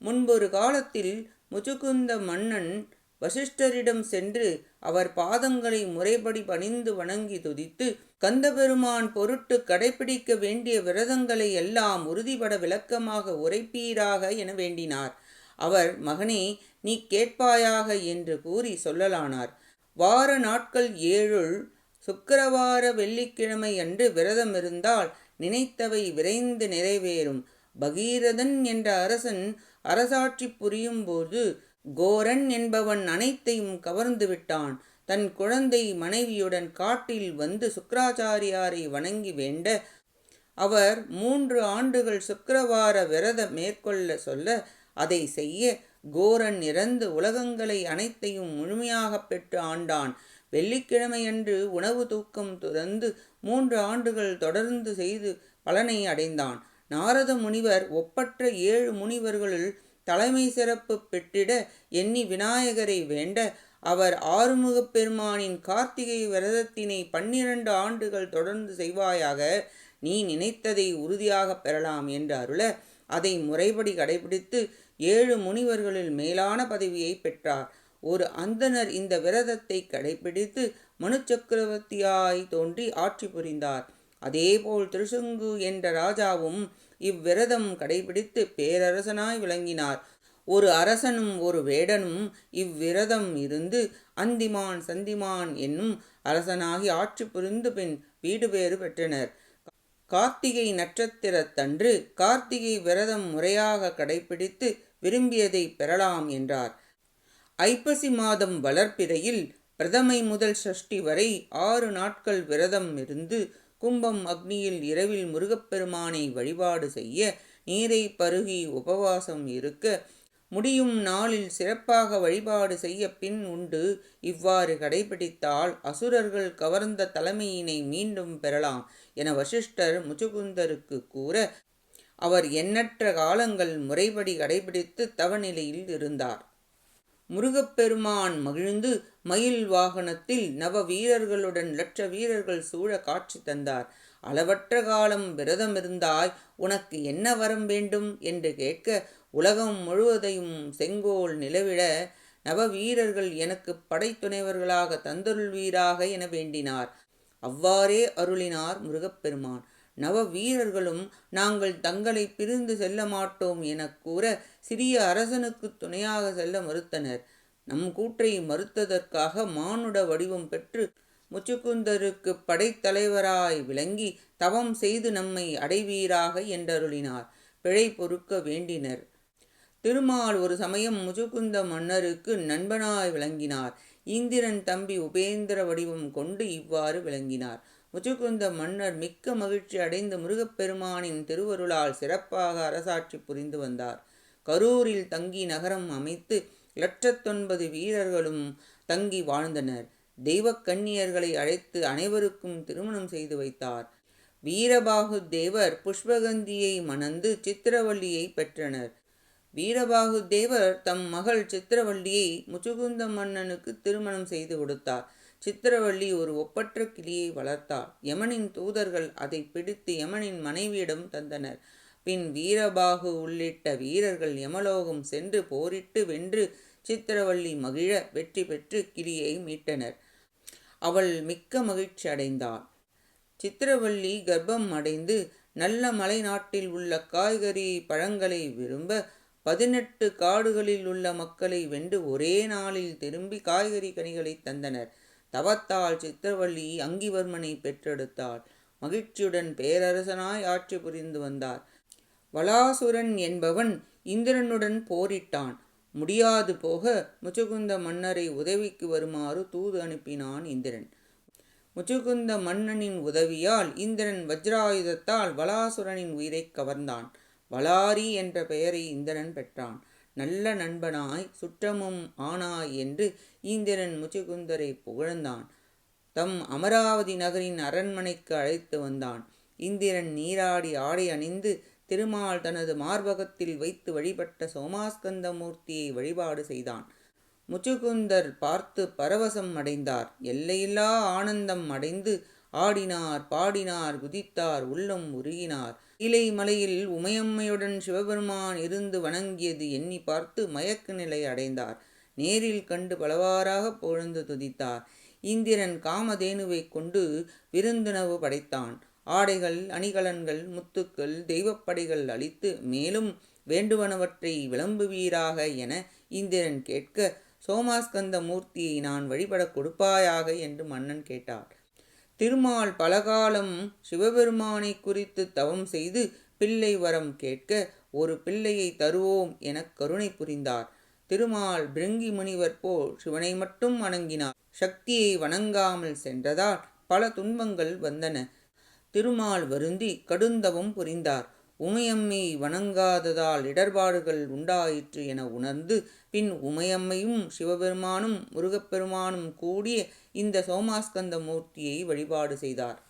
முன்பொரு காலத்தில் முச்சுக்குந்த மன்னன் வசிஷ்டரிடம் சென்று அவர் பாதங்களை முறைப்படி பணிந்து வணங்கி துதித்து கந்தபெருமான் பொருட்டு கடைபிடிக்க வேண்டிய விரதங்களை எல்லாம் உறுதிபட விளக்கமாக உரைப்பீராக என வேண்டினார். அவர் மகனே நீ கேட்பாயாக என்று கூறி சொல்லலானார். வார நாட்கள் ஏழுள் சுக்கிரவார வெள்ளிக்கிழமை அன்று விரதம் இருந்தால் நினைத்தவை விரைந்து நிறைவேறும். பகீரதன் என்ற அரசன் அரசாட்சி புரியும் போது கோரன் என்பவன் அனைத்தையும் கவர்ந்து விட்டான் தன் குழந்தை மனைவியுடன் காட்டில் வந்து சுக்கராச்சாரியாரை வணங்கி வேண்ட அவர் மூன்று ஆண்டுகள் சுக்கரவார விரதம் மேற்கொள்ள சொல்ல அதை செய்ய கோரன் இறந்து உலகங்களை அனைத்தையும் முழுமையாக பெற்று ஆண்டான். வெள்ளிக்கிழமையன்று உணவு தூக்கம் துறந்து மூன்று ஆண்டுகள் தொடர்ந்து செய்து பலனை அடைந்தான். நாரத முனிவர் ஒப்பற்ற ஏழு முனிவர்களுள் தலைமை சிறப்பு பெற்றிட எண்ணி விநாயகரை வேண்ட அவர் ஆறுமுகப் பெருமானின் கார்த்திகை விரதத்தினை பன்னிரண்டு ஆண்டுகள் தொடர்ந்து செய்வாயாக நீ நினைத்ததை உறுதியாக பெறலாம் என்று அருள அதை முறைப்படி கடைபிடித்து ஏழு முனிவர்களில் மேலான பதவியை பெற்றார். ஒரு அந்தனர் இந்த விரதத்தை கடைபிடித்து மனு சக்கரவர்த்தியாய் தோன்றி ஆட்சி புரிந்தார். அதேபோல் திருசங்கு என்ற ராஜாவும் இவ்விரதம் கடைபிடித்து பேரரசனாய் விளங்கினார். ஒரு அரசனும் ஒரு வேடனும் இவ்விரதம் இருந்து அந்திமான் சந்திமான் என்னும் அரசனாகி ஆட்சி புரிந்து பின் வீடு பேறு பெற்றனர். கார்த்திகை நட்சத்திரத்தன்று கார்த்திகை விரதம் முறையாக கடைபிடித்து விரும்பியதை பெறலாம் என்றார். ஐப்பசி மாதம் வளர்ப்பிறையில் பிரதமை முதல் சஷ்டி வரை ஆறு நாட்கள் விரதம் இருந்து கும்பம் அக்னியில் இரவில் முருகப்பெருமானை வழிபாடு செய்ய நீரை பருகி உபவாசம் இருக்க முடியும் நாளில் சிறப்பாக வழிபாடு செய்ய பின் உண்டு. இவ்வாறு கடைபிடித்தால் அசுரர்கள் கவர்ந்த தலைமையினை மீண்டும் பெறலாம் என வசிஷ்டர் முச்சுகுந்தருக்கு கூற அவர் எண்ணற்ற காலங்கள் முறைப்படி கடைபிடித்து தவநிலையில் இருந்தார். முருகப்பெருமான் மகிழ்ந்து மயில் வாகனத்தில் நவ வீரர்களுடன் லட்ச வீரர்கள் சூழ காட்சி தந்தார். அளவற்ற காலம் விரதமிருந்தாய் உனக்கு என்ன வரம் வேண்டும்? என்று கேட்க உலகம் முழுவதையும் செங்கோல் நிலவிட நவ வீரர்கள் எனக்கு படைத்துணைவர்களாக தந்தருள்வீராக என வேண்டினார். அவ்வாறே அருளினார் முருகப்பெருமான். நவ வீரர்களும் நாங்கள் தங்களை பிரிந்து செல்ல மாட்டோம் என கூற சிறிய அரசனுக்கு துணையாக செல்ல மறுத்தனர். நம் கூற்றை மறுத்ததற்காக மானுட வடிவம் பெற்று முச்சுக்குந்தருக்கு படைத்தலைவராய் விளங்கி தவம் செய்து நம்மை அடைவீராக என்றருளினார். பிழை பொறுக்க வேண்டினர். திருமால் ஒரு சமயம் முச்சுக்குந்த மன்னருக்கு நண்பனாய் விளங்கினார். இந்திரன் தம்பி உபேந்திர வடிவம் கொண்டு இவ்வாறு விளங்கினார். முச்சுக்குந்த மன்னர் மிக்க மகிழ்ச்சி அடைந்த முருகப்பெருமானின் திருவருளால் சிறப்பாக அரசாட்சி புரிந்து வந்தார். கரூரில் தங்கி நகரம் அமைத்து லட்சத்தொன்பது வீரர்களும் தங்கி வாழ்ந்தனர். தெய்வக் கன்னியர்களை அழைத்து அனைவருக்கும் திருமணம் செய்து வைத்தார். வீரபாகு தேவர் புஷ்பகந்தியை மணந்து சித்திரவள்ளியை பெற்றனர். வீரபாகு தேவர் தம் மகள் சித்திரவள்ளியை முச்சுகுந்த மன்னனுக்கு திருமணம் செய்து கொடுத்தார். சித்திரவள்ளி ஒரு ஒப்பற்ற கிளியை வளர்த்தார். யமனின் தூதர்கள் அதை பிடித்து யமனின் மனைவியிடம் தந்தனர். பின் வீரபாகு உள்ளிட்ட வீரர்கள் யமலோகம் சென்று போரிட்டு வென்று சித்திரவள்ளி மகிழ வெற்றி பெற்று கிளியை மீட்டனர். அவள் மிக்க மகிழ்ச்சி அடைந்தாள். சித்திரவள்ளி கர்ப்பம் அடைந்து நல்ல மலை நாட்டில் உள்ள காய்கறி பழங்களை விரும்ப பதினெட்டு காடுகளில் உள்ள மக்களை வென்று ஒரே நாளில் திரும்பி காய்கறி கனிகளை தந்தனர். தவத்தால் சித்திரவள்ளி அங்கிவர்மனை பெற்றெடுத்தாள். மகிழ்ச்சியுடன் பேரரசனாய் ஆட்சி புரிந்து வந்தார். வலாசுரன் என்பவன் இந்திரனுடன் போரிட்டான். முடியாது போக முச்சுகுந்த மன்னரை உதவிக்கு வருமாறு தூது அனுப்பினான் இந்திரன். முச்சுகுந்த மன்னனின் உதவியால் இந்திரன் வஜ்ராயுதத்தால் வலாசுரனின் உயிரை கவர்ந்தான். வலாரி என்ற பெயரை இந்திரன் பெற்றான். நல்ல நண்பனாய் சுற்றமும் ஆனாய் என்று இந்திரன் முச்சுகுந்தரை புகழ்ந்தான். தம் அமராவதி நகரின் அரண்மனைக்கு அழைத்து வந்தான். இந்திரன் நீராடி ஆடை அணிந்து திருமால் தனது மார்பகத்தில் வைத்து வழிபட்ட சோமாஸ்கந்த மூர்த்தியை வழிபாடு செய்தான். முச்சுகுந்தர் பார்த்து பரவசம் அடைந்தார். எல்லையில்லா ஆனந்தம் அடைந்து ஆடினார் பாடினார் குதித்தார் உள்ளம் உருகினார். இலை மலையில் உமையம்மையுடன் சிவபெருமான் இருந்து வணங்கியது எண்ணி பார்த்து மயக்க நிலை அடைந்தார். நேரில் கண்டு பலவாறாக பொழுந்து துதித்தார். இந்திரன் காமதேனுவை கொண்டு விருந்துணவு படைத்தான். ஆடைகள் அணிகலன்கள் முத்துக்கள் தெய்வப்படைகள் அளித்து மேலும் வேண்டுவனவற்றை விளம்புவீராக என இந்திரன் கேட்க சோமாஸ்கந்த மூர்த்தியை நான் வழிபடக் கொடுப்பாயாக? என்று மன்னன் கேட்டார். திருமால் பலகாலம் சிவபெருமானை குறித்து தவம் செய்து பிள்ளை வரம் கேட்க ஒரு பிள்ளையை தருவோம் என கருணை புரிந்தார். திருமால் பிருங்கி முனிவர் போல் சிவனை மட்டும் வணங்கினார். சக்தியை வணங்காமல் சென்றதால் பல துன்பங்கள் வந்தன. திருமால் வருந்தி கடுந்தவம் புரிந்தார். உமையம்மை வணங்காததால் இடர்பாடுகள் உண்டாயிற்று என உணர்ந்து பின் உமையம்மையும் சிவபெருமானும் முருகப்பெருமானும் கூடிய இந்த சோமாஸ்கந்த மூர்த்தியை வழிபாடு செய்தார்.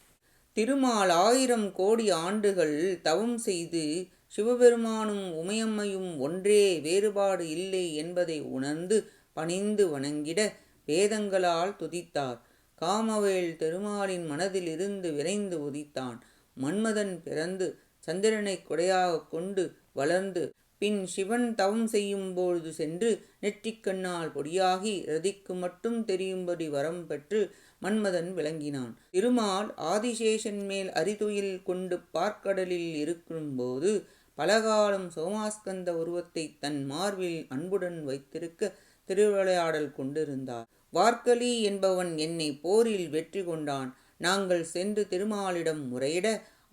திருமால் ஆயிரம் கோடி ஆண்டுகள் தவம் செய்து சிவபெருமானும் உமையம்மையும் ஒன்றே வேறுபாடு இல்லை என்பதை உணர்ந்து பணிந்து வணங்கிட வேதங்களால் துதித்தார். காமவேல் திருமாலின் மனதிலிருந்து விரைந்து உதித்தான். மன்மதன் பிறந்து சந்திரனை கொடையாக கொண்டு வளர்ந்து பின் சிவன் தவம் செய்யும் பொழுது சென்று நெற்றிக்கண்ணால் பொடியாகி ரதிக்கு மட்டும் தெரியும்படி வரம் பெற்று மன்மதன் விளங்கினான். திருமால் ஆதிசேஷன் மேல் அரிதுயில் கொண்டு பார்க்கடலில் இருக்கும்போது பலகாலம் சோமாஸ்கந்த உருவத்தை தன் மார்பில் அன்புடன் வைத்திருக்க திருவிளையாடல் கொண்டிருந்தார். வார்க்கலி என்பவன் என்னை போரில் வெற்றி கொண்டான். நாங்கள் சென்று திருமாலிடம் முறையிட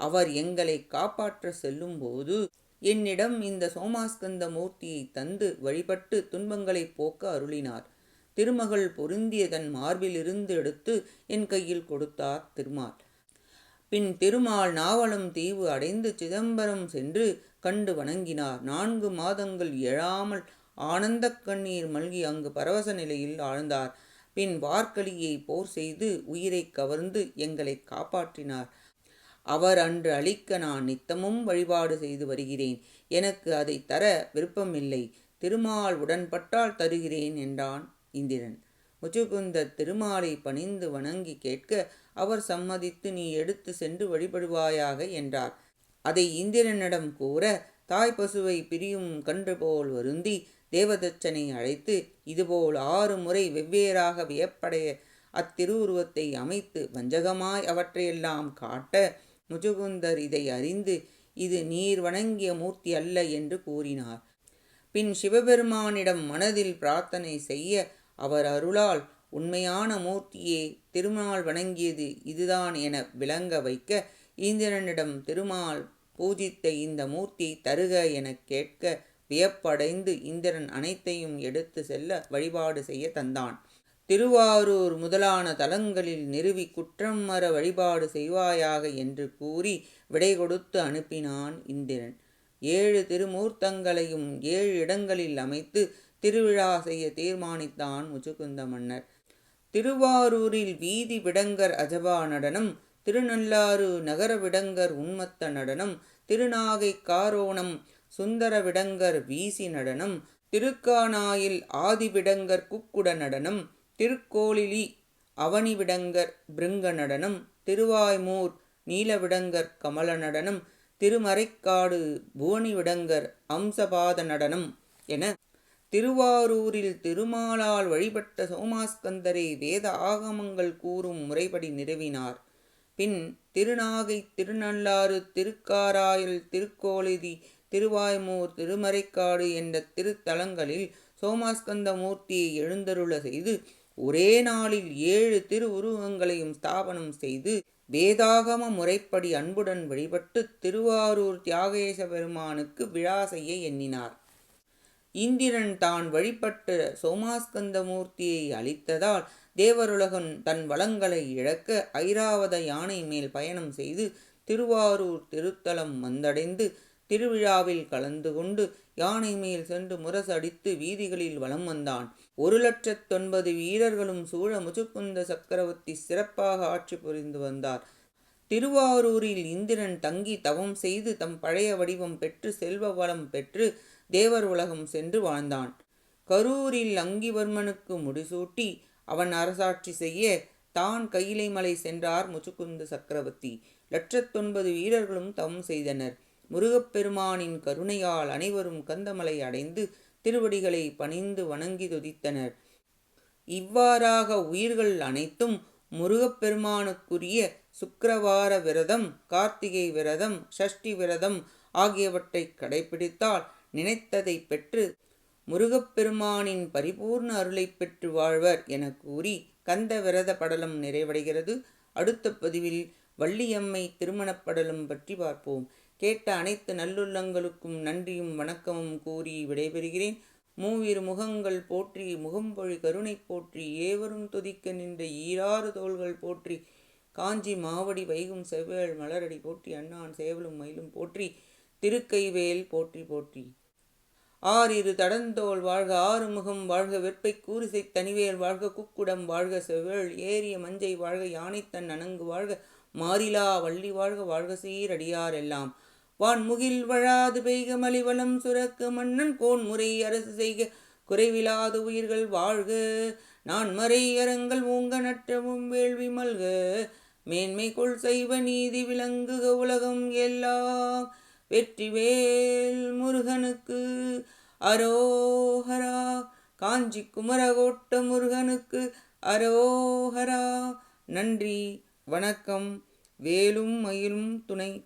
அவர் எங்களை காப்பாற்ற செல்லும்போது என்னிடம் இந்த சோமாஸ்கந்த மூர்த்தியை தந்து வழிபட்டு துன்பங்களை போக்க அருளினார். திருமகள் பொருந்திய தன் மார்பிலிருந்து எடுத்து என் கையில் கொடுத்தார் திருமால். பின் திருமால் நாவலம் தீவு அடைந்து சிதம்பரம் சென்று கண்டு வணங்கினார். நான்கு மாதங்கள் எழாமல் ஆனந்த கண்ணீர் மல்கி அங்கு பரவச நிலையில் ஆழ்ந்தார். பின் வார்க்கலியை போர் செய்து உயிரை கவர்ந்து எங்களை காப்பாற்றினார். அவர் அன்று அளிக்க நான் நித்தமும் வழிபாடு செய்து வருகிறேன். எனக்கு அதை தர விருப்பமில்லை. திருமால் உடன்பட்டால் தருகிறேன் என்றான் இந்திரன். முச்சுகுந்த திருமாலை பணிந்து வணங்கி கேட்க அவர் சம்மதித்து நீ எடுத்து சென்று வழிபடுவாயாக என்றார். அதை இந்திரனிடம் கூற தாய் பசுவை பிரியும் கன்று போல் வருந்தி தேவதச்சனை அழைத்து இதுபோல் ஆறு முறை வெவ்வேறாக வியப்படைய அத்திருவுருவத்தை அமைத்து வஞ்சகமாய் அவற்றையெல்லாம் காட்ட முஜுகுந்தர் இதை அறிந்து இது நீர் வணங்கிய மூர்த்தி அல்ல என்று கூறினார். பின் சிவபெருமானிடம் மனதில் பிரார்த்தனை செய்ய அவர் அருளால் உண்மையான மூர்த்தியே திருமால் வணங்கியது இதுதான் என விளங்க வைக்க இந்திரனிடம் திருமால் பூஜித்த இந்த மூர்த்தி தருக என கேட்க வியப்படைந்து இந்திரன் அனைத்தையும் எடுத்து செல்ல வழிபாடு செய்ய தந்தான். திருவாரூர் முதலான தலங்களில் நிறுவி குற்றம் மற வழிபாடு செய்வாயாக என்று கூறி விடை கொடுத்து அனுப்பினான் இந்திரன். ஏழு திருமூர்த்தங்களையும் ஏழு இடங்களில் அமைத்து திருவிழா செய்ய தீர்மானித்தான் முச்சுக்குந்த மன்னர். திருவாரூரில் வீதி விடங்கர் அஜபா நடனம் திருநள்ளாறு நகர விடங்கர் உன்மத்த நடனம் திருநாகை காரோணம் சுந்தர விடங்கர் வீசி நடனம் திருக்கானாயில் ஆதிவிடங்கர் குக்குட நடனம் திருக்கோளிலி அவனிவிடங்கர் பிருங்க நடனம் திருவாய்மூர் நீலவிடங்கர் கமல நடனம் திருமறைக்காடு புவனிவிடங்கர் அம்சபாத நடனம் என திருவாரூரில் திருமாலால் வழிபட்ட சோமாஸ்கந்தரை வேத ஆகமங்கள் கூறும் முறைப்படி நிறுவினார். பின் திருநாகை திருநள்ளாறு திருக்காராயல் திருக்கோளிதி திருவாய்மூர் திருமறைக்காடு என்ற திருத்தலங்களில் சோமாஸ்கந்த மூர்த்தியை எழுந்தருள செய்து ஒரே நாளில் ஏழு திருவுருவங்களையும் ஸ்தாபனம் செய்து வேதாகம முறைப்படி அன்புடன் வழிபட்டு திருவாரூர் தியாகேச பெருமானுக்கு விழா செய்ய எண்ணினார். இந்திரன் தான் வழிபட்ட சோமாஸ்கந்த மூர்த்தியை அளித்ததால் தேவருலகன் தன் வளங்களை இழக்க ஐராவத யானை மேல் பயணம் செய்து திருவாரூர் திருத்தலம் வந்தடைந்து திருவிழாவில் கலந்து கொண்டு யானை மேல் சென்று முரசடித்து வீதிகளில் வலம் வந்தான். ஒரு லட்சத்தொன்பது வீரர்களும் சூழ முச்சுக்குந்த சக்கரவர்த்தி சிறப்பாக ஆட்சி புரிந்து வந்தார். திருவாரூரில் இந்திரன் தங்கி தவம் செய்து தம் பழைய வடிவம் பெற்று செல்வ வளம் பெற்று தேவர் உலகம் சென்று வாழ்ந்தான். கரூரில் அங்கிவர்மனுக்கு முடிசூட்டி அவன் அரசாட்சி செய்ய தான் கையிலை மலை சென்றார் முச்சுக்குந்த சக்கரவர்த்தி. லட்சத்தொன்பது வீரர்களும் தவம் செய்தனர். முருகப்பெருமானின் கருணையால் அனைவரும் கந்தமலை அடைந்து திருவடிகளை பணிந்து வணங்கி துதித்தனர். இவ்வாறாக உயிர்கள் அனைத்தும் முருகப்பெருமானுக்குரிய சுக்கரவார விரதம் கார்த்திகை விரதம் ஷஷ்டி விரதம் ஆகியவற்றை கடைபிடித்தால் நினைத்ததை பெற்று முருகப்பெருமானின் பரிபூர்ண அருளை பெற்று வாழ்வர் என கூறி கந்த விரத படலம் நிறைவடைகிறது. அடுத்த பதிவில் வள்ளியம்மை திருமணப்படலும் பற்றி பார்ப்போம். கேட்ட அனைத்து நல்லுள்ளங்களுக்கும் நன்றியும் வணக்கமும் கூறி விடைபெறுகிறேன். மூவிரு முகங்கள் போற்றி முகம்பொழி கருணை போற்றி ஏவரும் துதிக்க நின்ற ஈராறு தோள்கள் போற்றி காஞ்சி மாவடி வைகும் செவ்வேள் மலரடி போற்றி அண்ணான் சேவலும் மயிலும் போற்றி திருக்கைவேல் போற்றி போற்றி. ஆறிரு தடந்தோல் வாழ்க ஆறுமுகம் வாழ்க வெப்பை கூரிசை தனிவேல் வாழ்க குக்குடம் வாழ்க செவ்வேள் ஏறிய மஞ்சை வாழ்க யானைத்தன் அணங்கு வாழ்க மாறிலா வள்ளி வாழ்க வாழ்க சீரடியார் எல்லாம் வான்முகில் வழாது பெய்க மலிவளம் சுரக்க மன்னன் கோன் முறை அரசு செய்க. குறைவிலாது உயிர்கள் வாழ்க. நான் மறை அரங்கள் ஊங்க நட்டமும் வேள்வி மல்க. மேன்மை கொள் செய்வ நீதி விளங்குக உலகம் எல்லாம். வெற்றிவேல் முருகனுக்கு அரோஹரா. காஞ்சி குமரகோட்ட முருகனுக்கு அரோஹரா. நன்றி வணக்கம். வேலும் மயிலும் துணை